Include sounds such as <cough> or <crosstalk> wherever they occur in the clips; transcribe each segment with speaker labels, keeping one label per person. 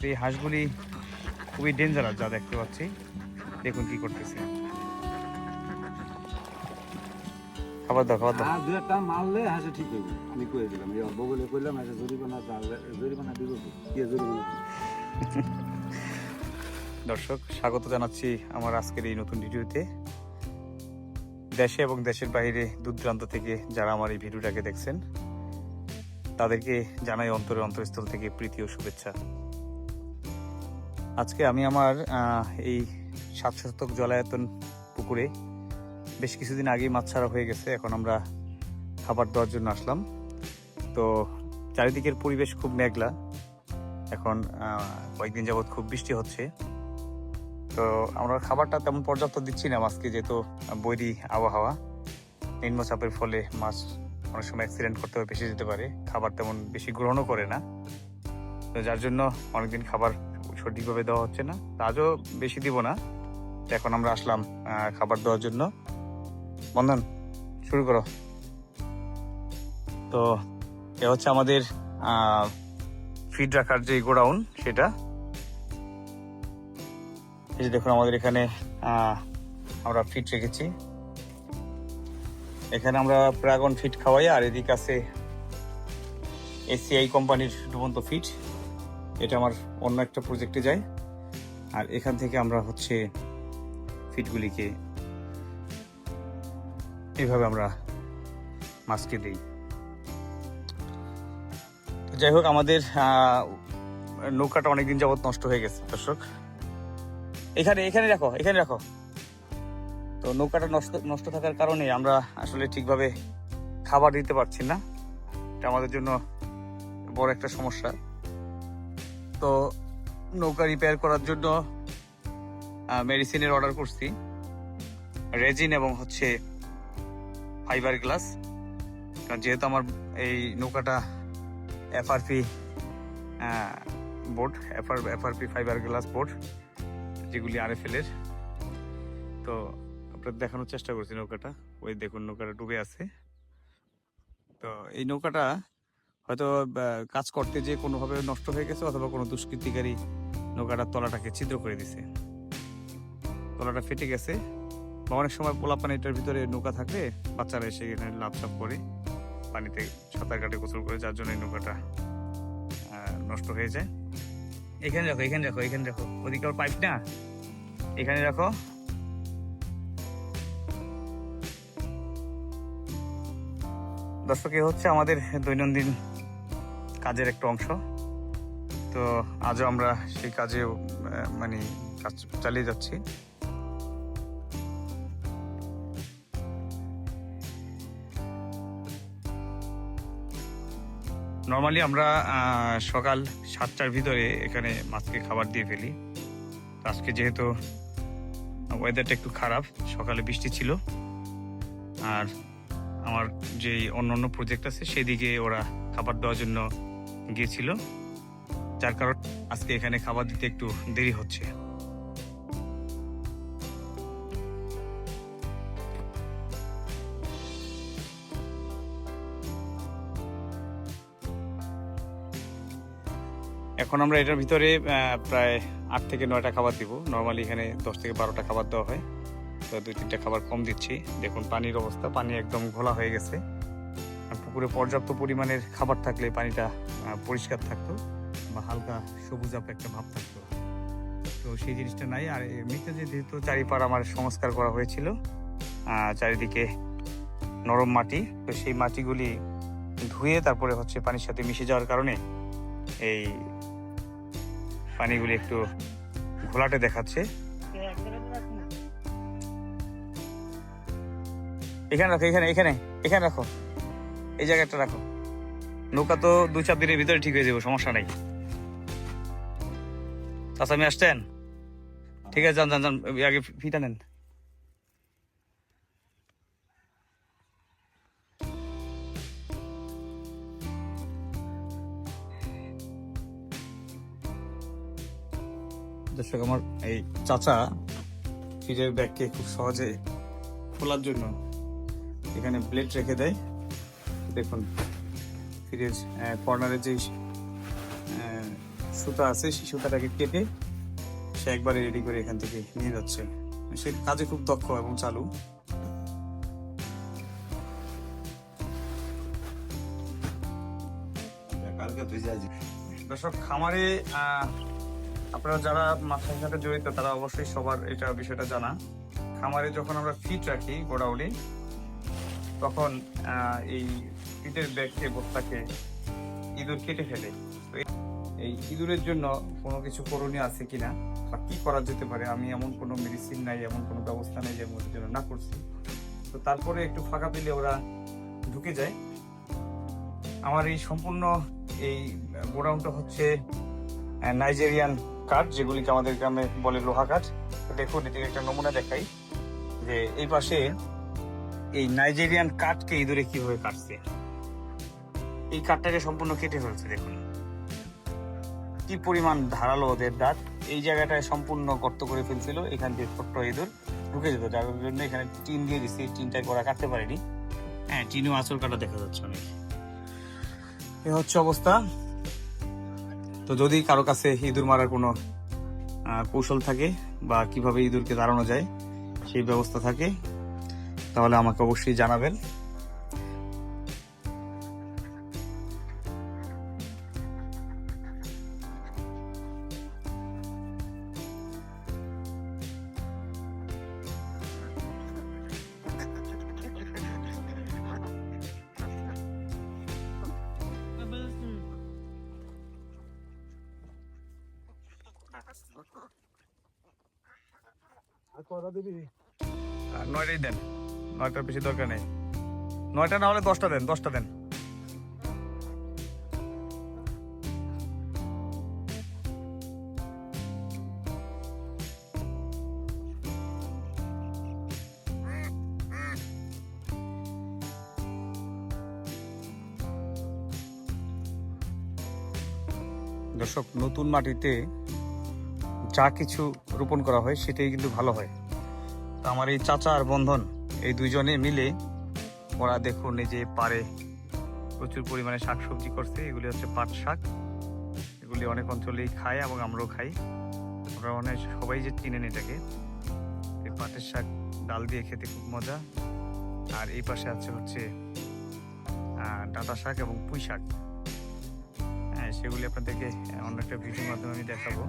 Speaker 1: এই হাঁসগুলি খুবই ডেঞ্জারাস যা দেখতে পাচ্ছি। দেখুন কি করতেছে। খাবার দাও খাবার দাও।
Speaker 2: মারলে হাসে ঠিক হইব। আমি কয়ে দিলাম এই অল্প বলে কইলাম হাসে জরিমানা চাল- জরিমানা দিব কি? জরিমানা
Speaker 1: দর্শক স্বাগত জানাচ্ছি আমার আজকের এই নতুন ভিডিওতে। দেশে এবং দেশের বাইরে দূর দূরান্ত থেকে যারা আমার এই ভিডিওটাকে দেখছেন তাদেরকে জানাই অন্তরে অন্তরস্থল থেকে প্রীতি ও শুভেচ্ছা। আজকে আমি আমার এই সাত শতক জলায়তন পুকুরে বেশ কিছুদিন আগেই মাছ ছাড়া হয়ে গেছে। এখন আমরা খাবার দেওয়ার জন্য আসলাম। তো চারিদিকের পরিবেশ খুব মেঘলা। এখন কয়েকদিন যাবৎ খুব বৃষ্টি হচ্ছে। তো আমরা খাবারটা তেমন পর্যাপ্ত দিচ্ছি না মাছকে, যেহেতু বৈরী আবহাওয়া। নিম্নচাপের ফলে মাছ অনেক সময় অ্যাক্সিডেন্ট করতে হবে বেশি যেতে পারে। খাবার তেমন বেশি গ্রহণও করে না। তো যার জন্য অনেকদিন খাবার সঠিকভাবে দেওয়া হচ্ছে না। তো আজও বেশি দিব না। এখন আমরা আসলাম খাবার দেওয়ার জন্য। বন্ধন, শুরু করো। তো এ হচ্ছে আমাদের ফিড রাখার যে গোডাউন, সেটা। এই যে দেখুন আমাদের এখানে আমরা ফিট রেখেছি। এখানে আমরা প্রাগন ফিট খাওয়াই, আর এদিকে আছে এসিআই কোম্পানির ডুবন্ত ফিট এটা আমার অন্য একটা প্রজেক্টে যায় আর এখান থেকে আমরা হচ্ছে ফিটগুলিকে এইভাবে আমরা মাছকে দিই। যাই হোক, আমাদের নৌকাটা অনেকদিন যাবৎ নষ্ট হয়ে গেছে, দর্শক। এখানে এখানে রাখো এখানে রাখো তো নৌকাটা নষ্ট নষ্ট থাকার কারণে আমরা আসলে ঠিকভাবে খাবার দিতে পারছি না। এটা আমাদের জন্য বড় একটা সমস্যা। তো নৌকা রিপেয়ার করার জন্য মেডিসিনের অর্ডার করছি। রেজিন এবং হচ্ছে ফাইবার গ্লাস কারণ যেহেতু আমার এই নৌকাটা FRP board FR FRP fibre glass board যেগুলি আরএফএল এর। তো আপনার দেখানোর চেষ্টা করছি নৌকাটা। ওই দেখুন, নৌকাটা ডুবে আছে। তো এই নৌকাটা হয়তো কাজ করতে যে কোনোভাবে নষ্ট হয়ে গেছে অথবা কোনো দুষ্কৃতিকারী নৌকাটার তলাটাকে ছিদ্র করে দিছে। তলাটা ফেটে গেছে। বা, অনেক সময় পোলা পানিটার ভিতরে নৌকা থাকলে বাচ্চারা এসে এখানে লাভসাপ করে পানিতে সাঁতার কাটে, গোসল করে, যার জন্য এই নৌকাটা নষ্ট হয়ে যায়। এখানে রাখো এখানে রাখো এখানে রাখো। ওদিকে ওর পাইপ না? এখানে রাখো। দর্শক হচ্ছে আমাদের দৈনন্দিন কাজের একটা অংশ। তো আজও আমরা সেই কাজে মানে কাজ চালিয়ে যাচ্ছি। নর্মালি আমরা সকাল সাতটার ভিতরে এখানে মাছকে খাবার দিয়ে ফেলি। আজকে যেহেতু ওয়েদারটা একটু খারাপ, সকালে বৃষ্টি ছিল। আর আমার যে অন্য অন্য প্রজেক্ট আছে, সেদিকে ওরা খাবার দেওয়ার জন্য গিয়েছিল, যার কারণ আজকে এখানে খাবার দিতে একটু দেরি হচ্ছে। এখন আমরা এটার ভিতরে প্রায় আট থেকে নয়টা খাবার দিব। নর্মালি এখানে দশ থেকে বারোটা খাবার দেওয়া হয়। তো দুই তিনটা খাবার কম দিচ্ছি। দেখুন, পানির অবস্থা, পানি একদম ঘোলা হয়ে গেছে। পুকুরে পর্যাপ্ত পরিমাণের খাবার থাকলে পানিটা পরিষ্কার থাকতো বা হালকা সবুজাপ একটা ভাব থাকতো। তো সেই জিনিসটা নাই। আর এমনিতে যে যেহেতু চারিপাড় আমার সংস্কার করা হয়েছিল চারিদিকে নরম মাটি, তো সেই মাটিগুলি ধুয়ে তারপরে হচ্ছে পানির সাথে মিশে যাওয়ার কারণে এই পানিগুলি একটু ঘোলাটে দেখাচ্ছে। এখানে রাখো, এখানে এখানে এখানে রাখো। এই জায়গাটা রাখো। নৌকা তো দু চার দিনের ভিতরে ঠিক হয়ে যাবে, সমস্যা নাই। চাচা, আমি আসছেন? ঠিক আছে, যান যান যান আগে ফিটা নেন। দর্শক, আমার এই চাচা ফিরের ব্যাগকে খুব সহজে খোলার জন্য এখানে ব্লেড রেখে দেয়। দেখুন ফ্রিজ কর্নারের যে সুতা আছে সেই সুতাটাকে কেটে সে একবারে রেডি করে এখান থেকে নিয়ে যাচ্ছে। সে কাজে খুব দক্ষ এবং চালু। দর্শক খামারে আহ, আপনারা যারা মাছের সাথে জড়িত তারা অবশ্যই সবার এটা বিষয়টা জানা। খামারে যখন আমরা ফিট রাখি গোডাউনে তখন আহ, ব্যাগ ব্যাগকে বস্তাকে ইঁদুর কেটে ফেলে। এই- ইঁদুরের জন্য কোনো কিছু করণীয় আছে কিনা বা কী করা যেতে পারে? আমি এমন কোনো মেডিসিন নাই এমন কোনো ব্যবস্থা নেই যে ওদের জন্য না করছি। তো তারপরে একটু ফাঁকা পেলে ওরা ঢুকে যায়। আমার এই সম্পূর্ণ এই গোডাউনটা হচ্ছে নাইজেরিয়ান কাঠ যেগুলিকে আমাদের গ্রামে বলে লোহা কাঠ দেখুন এদিকে একটা নমুনা দেখাই যে এই পাশে এই নাইজেরিয়ান কাঠকে ইঁদুরে কীভাবে কাটছে। এই কাঠটাকে সম্পূর্ণ কেটে ফেলছে, দেখুন। কি পরিমাণ ধারালো ওদের দাঁত। এই জায়গাটায় সম্পূর্ণ গর্ত করে ফেলছিল, এখান দিয়ে ছোট্ট ইঁদুর ঢুকে যেত। যার জন্য এখানে টিন দিয়ে দিচ্ছে এই ওরা কাটতে পারেনি। হ্যাঁ টিনও আঁচল কাটা দেখা যাচ্ছে অনেক। এ হচ্ছে অবস্থা। তো যদি কারও কাছে ইঁদুর মারার কোনো কৌশল থাকে বা কীভাবে ইঁদুরকে দাঁড়ানো যায়, সেই ব্যবস্থা থাকে, তাহলে আমাকে অবশ্যই জানাবেন।
Speaker 2: কথা দিবি?
Speaker 1: আর নয়টাই দেন। নয়টার বেশি দরকার নেই। নয়টা না হলে দশটা দেন দশটা দেন। দর্শক, নতুন মাটিতে যা কিছু রোপণ করা হয় সেটাই কিন্তু ভালো হয়। তো আমার এই চাচা আর বন্ধন, এই দুইজনে মিলে ওরা দেখুন এই যে পারে প্রচুর পরিমাণে শাকসবজি করছে। এগুলি হচ্ছে পাট শাক। এগুলি অনেক অঞ্চলেই খায় এবং আমরাও খাই। আমরা অনেক সবাই যে চিনেন এটাকে। এই পাটের শাক ডাল দিয়ে খেতে খুব মজা। আর এই পাশে আছে হচ্ছে ডাঁটা শাক এবং পুঁই শাক। হ্যাঁ সেগুলি আপনাদেরকে অন্য একটা ভিডিওর মাধ্যমে আমি দেখাবো।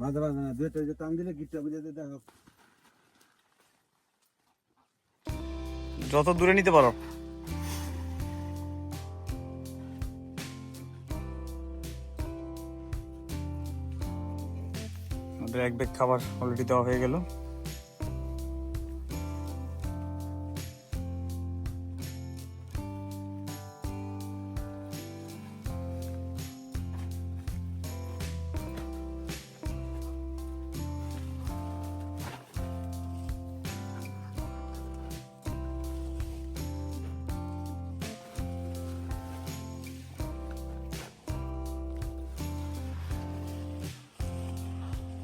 Speaker 2: মাঝে মাঝে না দুটো যে টান দিলে গিটটা বুঝে দেখো।
Speaker 1: যত দূরে নিতে পারো। আমাদের এক ব্যাগ খাবার অলরেডি দেওয়া হয়ে গেল।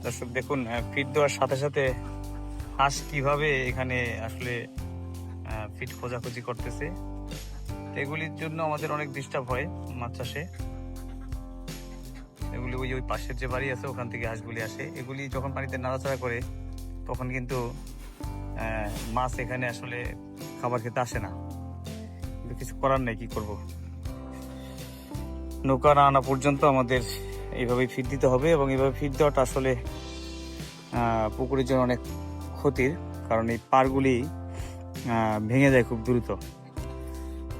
Speaker 1: দর্শক, দেখুন ফিট দেওয়ার সাথে সাথে হাঁস কীভাবে এখানে আসলে ফিট খোঁজাখুঁজি করতেছে, এগুলির জন্য আমাদের অনেক ডিস্টার্ব হয় মাছ চাষে। এগুলি ওই ওই পাশের যে বাড়ি আছে, ওখান থেকে হাঁসগুলি আসে। এগুলি যখন পানিতে নাড়াচাড়া করে, তখন কিন্তু মাছ এখানে আসলে খাবার খেতে আসে না। কিন্তু কিছু করার নেই, কি করব? নৌকা না আনা পর্যন্ত আমাদের এইভাবেই ফিট দিতে হবে এবং এইভাবে ফিট দেওয়াটা আসলে পুকুরের জন্য অনেক ক্ষতির, কারণ এই পারগুলি ভেঙে যায় খুব দ্রুত।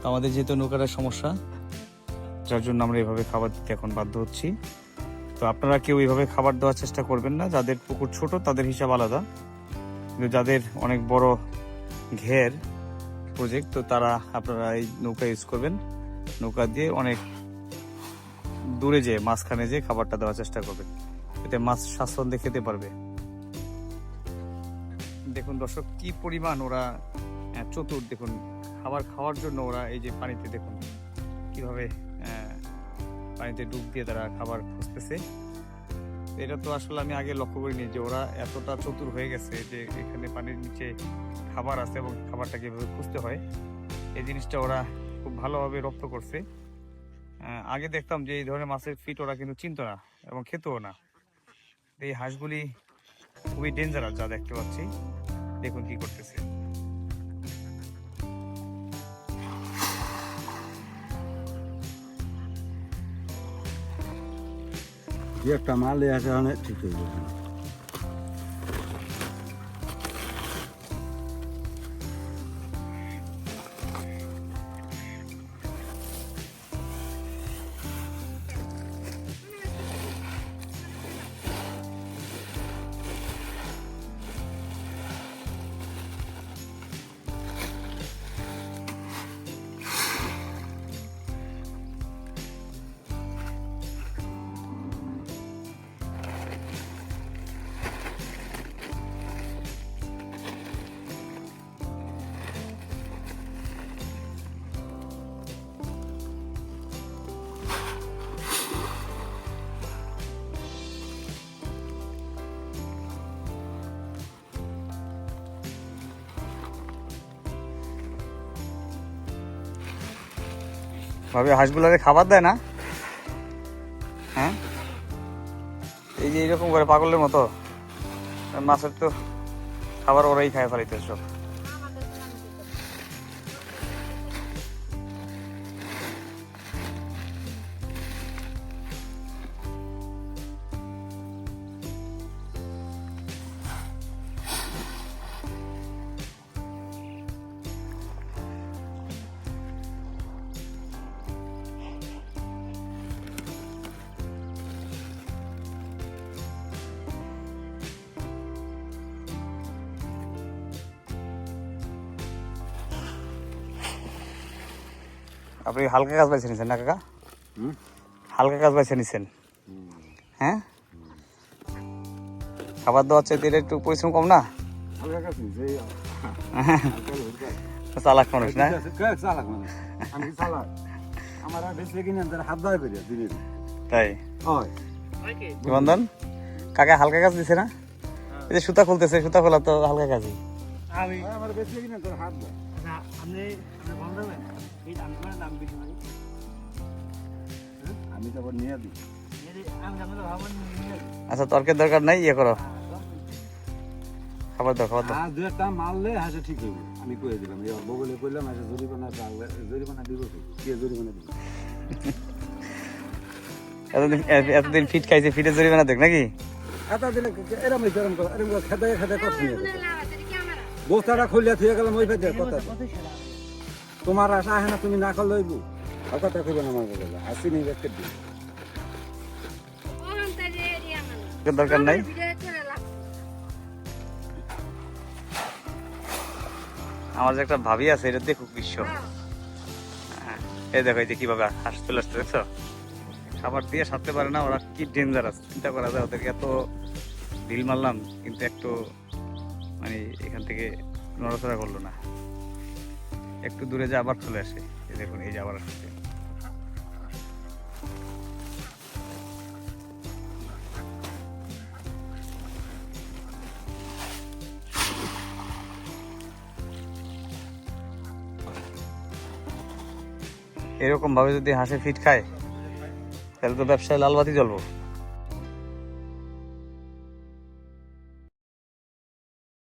Speaker 1: তো আমাদের যেহেতু নৌকাটার সমস্যা, যার জন্য আমরা এভাবে খাবার দিতে এখন বাধ্য হচ্ছি। তো আপনারা কেউ এইভাবে খাবার দেওয়ার চেষ্টা করবেন না, যাদের পুকুর ছোট তাদের হিসাব আলাদা। কিন্তু যাদের অনেক বড় ঘের প্রজেক্ট তো তারা আপনারা এই নৌকা ইউজ করবেন। নৌকা দিয়ে অনেক দূরে যেয়ে, মাঝখানে যেয়ে খাবারটা দেওয়ার চেষ্টা করবে। এতে মাছ স্বাচ্ছন্দ্যে খেতে পারবে। দেখুন দর্শক, কি পরিমাণ ওরা চতুর। দেখুন, খাবার খাওয়ার জন্য ওরা এই যে পানিতে দেখুন, কীভাবে পানিতে ডুব দিয়ে তারা খাবার খুঁজতেছে। এটা তো আসলে আমি আগে লক্ষ্য করিনি যে ওরা এতটা চতুর হয়ে গেছে যে এখানে পানির নিচে খাবার আছে এবং খাবারটাকে এভাবে খুঁজতে হয়। এই জিনিসটা ওরা খুব ভালোভাবে রপ্ত করছে। আগে দেখতাম যে এই ধরনের মাছের ফিট ওরা কিন্তু চিনতো না এবং খেতেও না। এই হাঁসগুলি খুবই ডেঞ্জারাস যা দেখতে পাচ্ছি। দেখুন কি করতেছে।
Speaker 2: একটা মাল আছে অনেক ঠিক হয়ে যাবে
Speaker 1: ভাবে হাঁসগুলোকে খাবার দেয় না? হ্যাঁ? এই যে এরকম করে পাগলের মতো। মাছের তো খাবার ওরাই খায় ফেলাইতে সব। আপনি হালকা কাজ পাইছে নিছেন না কাকা?
Speaker 2: হুম?
Speaker 1: হালকা কাজ পাইছে নিছেন। হ্যাঁ? খাবার দাবার চাইতে একটু পরিশ্রম কম না? <laughs> চালাক মানুষ না?
Speaker 2: চালাক আমি চালাক? আমার বেশি কিনে হাত দায় বেরিয়ে
Speaker 1: তাই? বন্ধন কাকা হালকা কাজ দিছে না? এই যে সুতা খুলতেছে সুতা খোলা তো হালকা কাজই।
Speaker 3: আমি
Speaker 2: আমার বেশি কিনে তার হাত
Speaker 3: না, আপনি আপনি বন্ধ করবেন এই দাম করে দাম বেশি হয়?
Speaker 2: আমি তারপর নিয়ে দিই
Speaker 1: আচ্ছা তর্কের দরকার নাই? ইয়ে করো। খাবার দাও খাবার দাও।
Speaker 2: হাঁস দু একটা মারলে হাঁসে ঠিক হইব। আমি কয়ে দিলাম এই অল্প বলে কইলাম হাঁসে জরিমানা জরিমানা দিব কি? কে জরিমানা দিব? <laughs>
Speaker 1: এতদিন এতদিন ফিট খাইছে ফিটে জরিমানা দেখ নাকি?
Speaker 2: এত দিলে এরম এরম করে এরম করে খেতে খেতে নিয়ে বস্তাটা খুলিয়া থুয়ে গেলাম ওই ফেতে কথা তোমার আশা হয় না তুমি না করলে হইব আর কথা কইবেন আমার বলে আসি নি রেখে দিই
Speaker 1: দরকার নাই? আমার যে একটা ভাবি আছে এটা দেখুক বিশ্ব। হ্যাঁ, এই দেখো এই যে কীভাবে হাঁস চলে আসছে দেখছ? খাবার দিয়ে সারতে পারে না ওরা কি ডেঞ্জারাস চিন্তা করা যায় ওদেরকে এত ঢিল মারলাম কিন্তু একটু মানে এখান থেকে নড়াচড়া করল না। একটু দূরে যে, আবার চলে আসে। এই দেখুন, এই যে আবার আসছে। এরকম ভাবে যদি হাঁসে ফিট খায়, তাহলে তো ব্যবসায় লালবাতি জ্বলবো।